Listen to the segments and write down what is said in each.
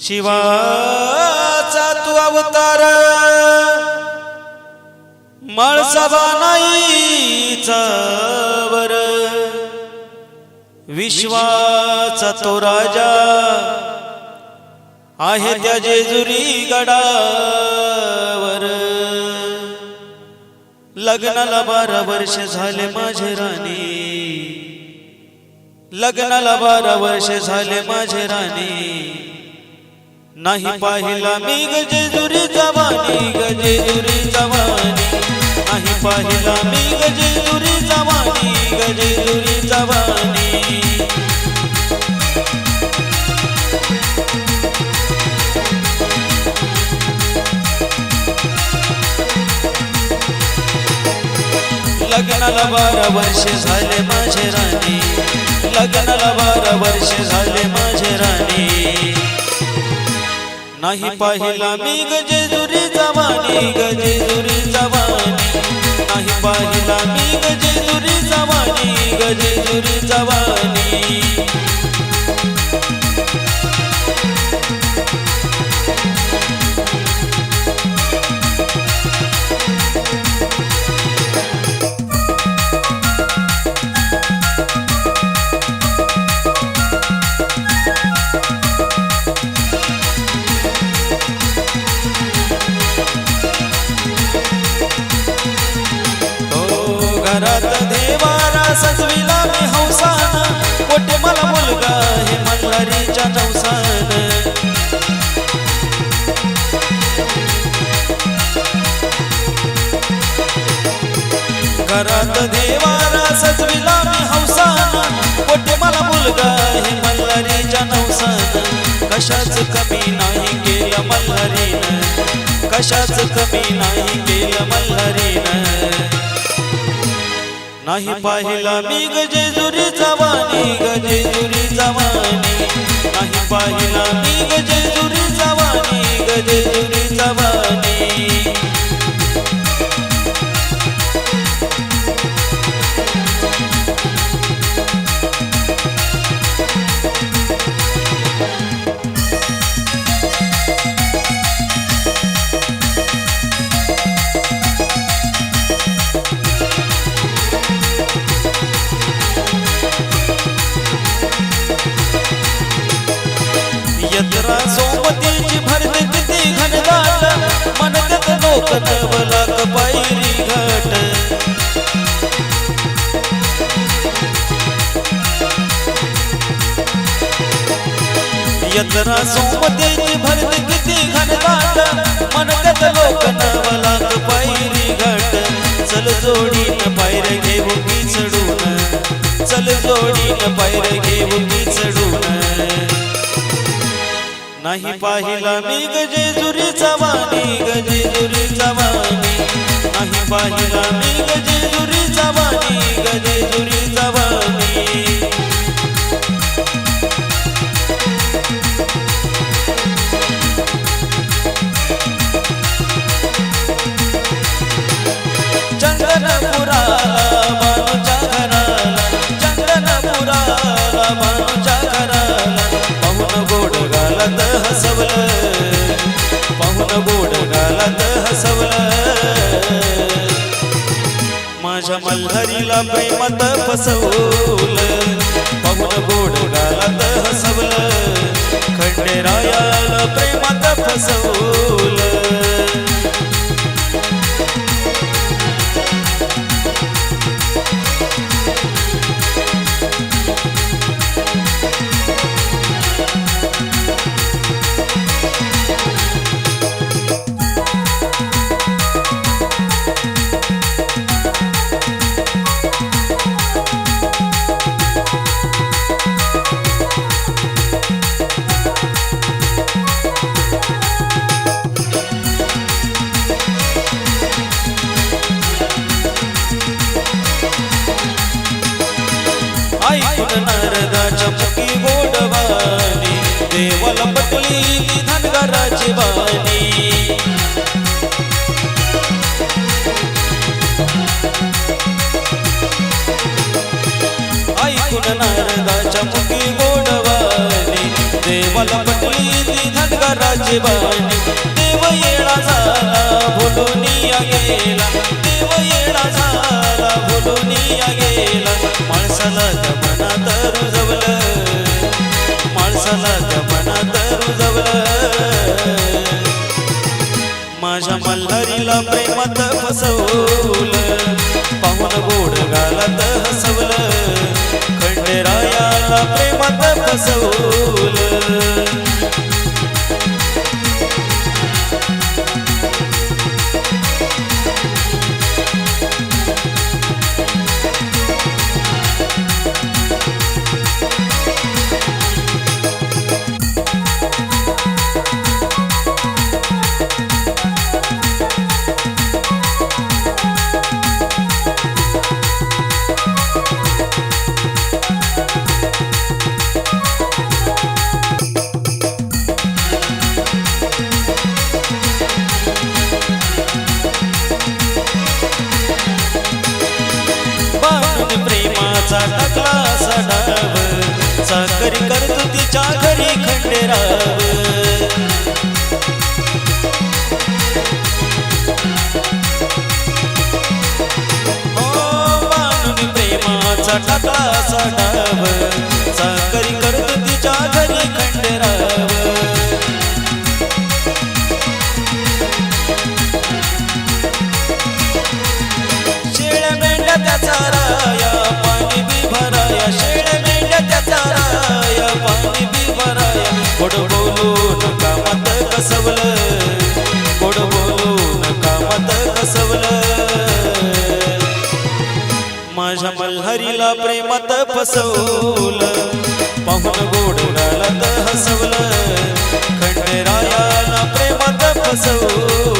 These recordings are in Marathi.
शिवाचा तू अवतार. मळसभा नाहीचा वर. विश्वाचा तो राजा आहे त्या जेजुरी गडावर. लग्नाला बारा वर्ष झाले माझे राणी. लग्नाला बारा वर्ष झाले माझे राणी. नाही पाहिला मी गजेजुरी जवानी गजेजुरी जवानी. नाही पाहिला मी गजेजुरी जवानी गजेजुरी जवानी. लग्नाला बारा वर्ष झाले माझे राणी. लग्नाला बारा वर्ष झाले माझे राणी. नाही पाहिला मी गजेजुरी जवानी गजेजुरी जवानी. कशाच कमी नाही केलं मल्हारीनं. कशाच कमी नाही केलं मल्हारीनं. नाही पाहिला मी गजेजुरी जवानी गजेजुरी जवानी नाही पाहिला मी गजेजुरी जवानी गजेजुरी मनगत लोक पायरी घाट चल जोडीन पायर घेऊ की चढून. चल जोडीन पायर घेऊ की चढून. नाही पाहिला मी गजेजुरी जवानी गजेजुरी जवानी नाही पाहिला मी गजेजुरी जवानी गजेजुरी जवानी मल्हारीला प्रेमात फसवलं. पाहून गोड गालात हसवलं. खंडेरायाला प्रेमात फसवलं. भगवान नारदाच्या मुखी गोडवाणी देवाला पटली धनगराची बाणी ऐकून नारदाच्या मुखी गोडवाणी देवाला पटली धनगराची बाणी देव येळा झाला बोलून गेला. देव येळा झाला बोलून गेला. माणसाला हरीला प्रेमात फसवल. पाहून गोड हसवलं. खंडेरायाला प्रेमात फसवलं.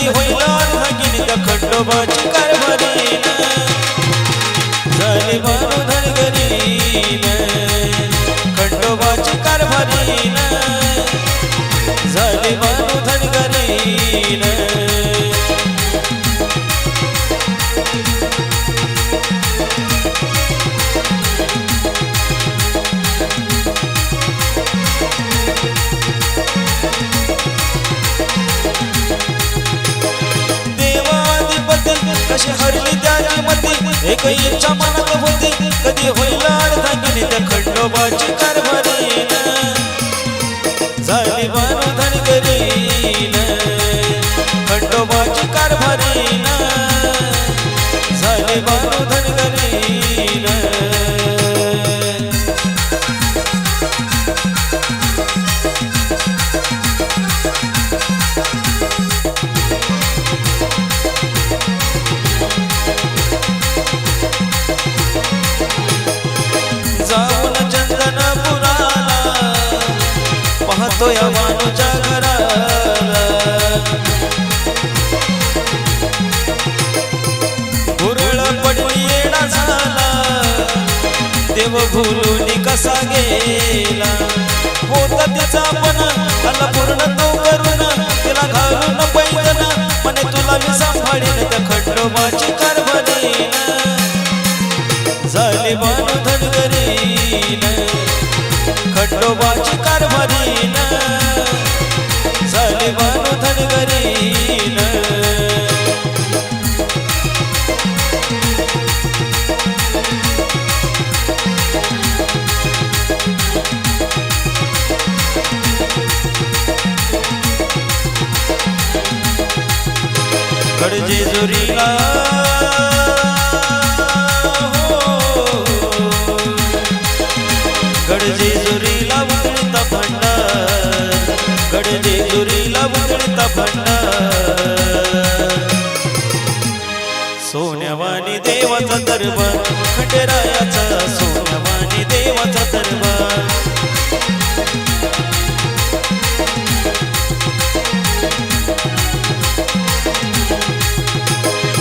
कधी होईल नगिन खंडोबाची कारभारी झाली बाबा धनगरी कैच्या मनात होती. कधी होईल अर्धा गणित खंडोबाची कारभारी. झाली मानधन गरी देव भूलून कसा गेला? होत त्याचा पण त्याला पूर्ण तो करून तिला घालून पैदल म्हणे तुला मी सांभाळीन त्या खंडोबाची कारभारीन झाले बाण धनगरीन खंडोबाची कारभारीन झाले बाण धनगरीन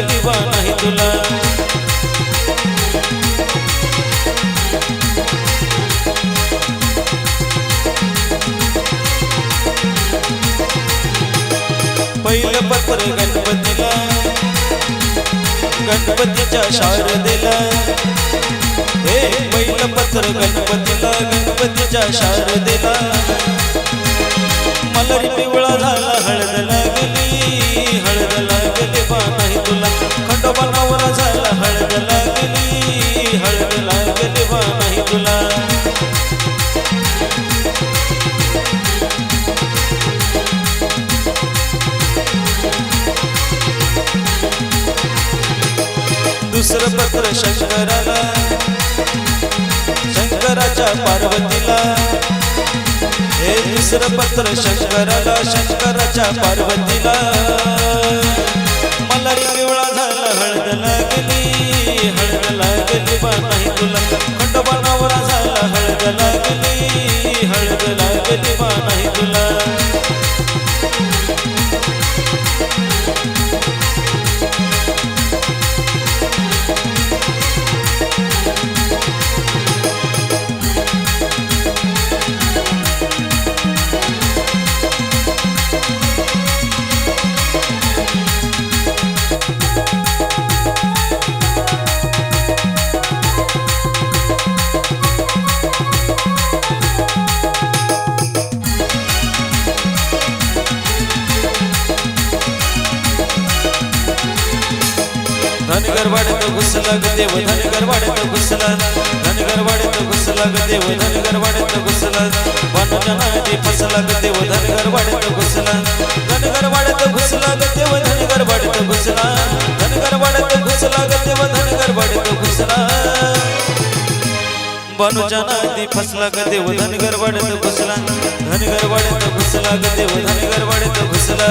दिवा नाही तुला. पहिलं पत्र गणपतीला गणपतीच्या शारदेला. हे पहिलं पत्र गणपतीला गणपतीच्या शारदेला. मलरी पिवळा झाला हळद शंकराला शंकराच्या पार्वतीला. हे तिसरं पत्र शंकराला शंकराच्या पार्वतीला. धनगर वाढत घुसला धनगर वाढत घुसला देव धनगर वाढत घुसला वनजनाची फसला देव धनगर वाढत घुसला धनगर वाढत घुसला देव धनगर वाढत घुसला धनगर वाढत घुसला देव धनगर वाढत घुसला बानुजानादी फसला देव धनगर वाढत घुसला धनगर वाढत घुसला देव धनगर वाढत घुसला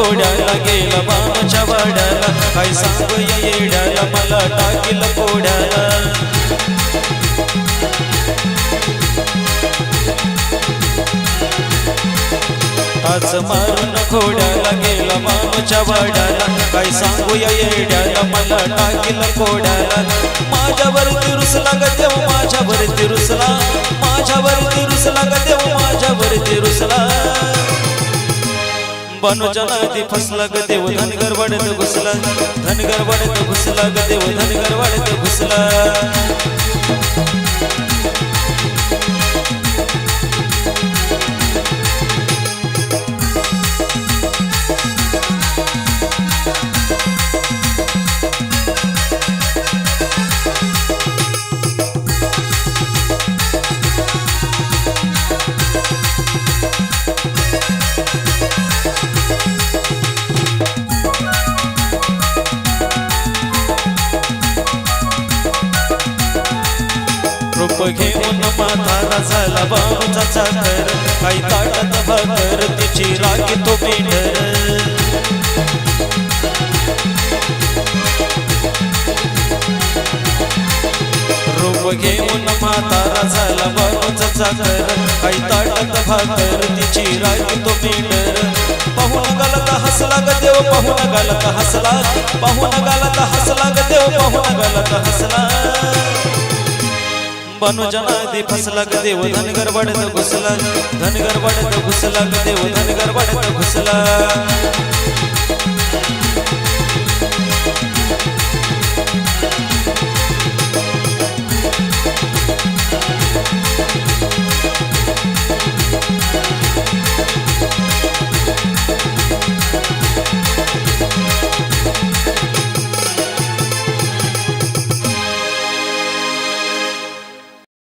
घोड्याला गेला मामाच्या वाड्याला. काय सांग येड्याला मला टाकील पोड्याला आज मारून घोड्याला गेला मामाच्या वाड्याला. काय सांगू या येड्याला मला टाकील पोड्याला माझ्यावरती रुसला ग देव माझ्यावरती रुसला बनोजनाती फसला ग देव धनगर वाढत घुसला. धनगर वाढत घुसला ग देव धनगर वाढत घुसला. घेऊन माथारा झाला बाबूचा चाकर काही ताटत भाकर तिची राखी तो पेंढर रूप घेऊन म्हातारा झाला बाबूचा चाकर काही ताटात भाकर तिची राखी तो पेंढर पाहून गालत हसला ग देव पाहून गालत हसला पाहून गालत हसला ग देव पाहून गालत हसला बनोजनादी फसला ग देव धनगर वाढत घुसला. धनगर वाढत घुसला ग देव धनगर वाढत घुसला.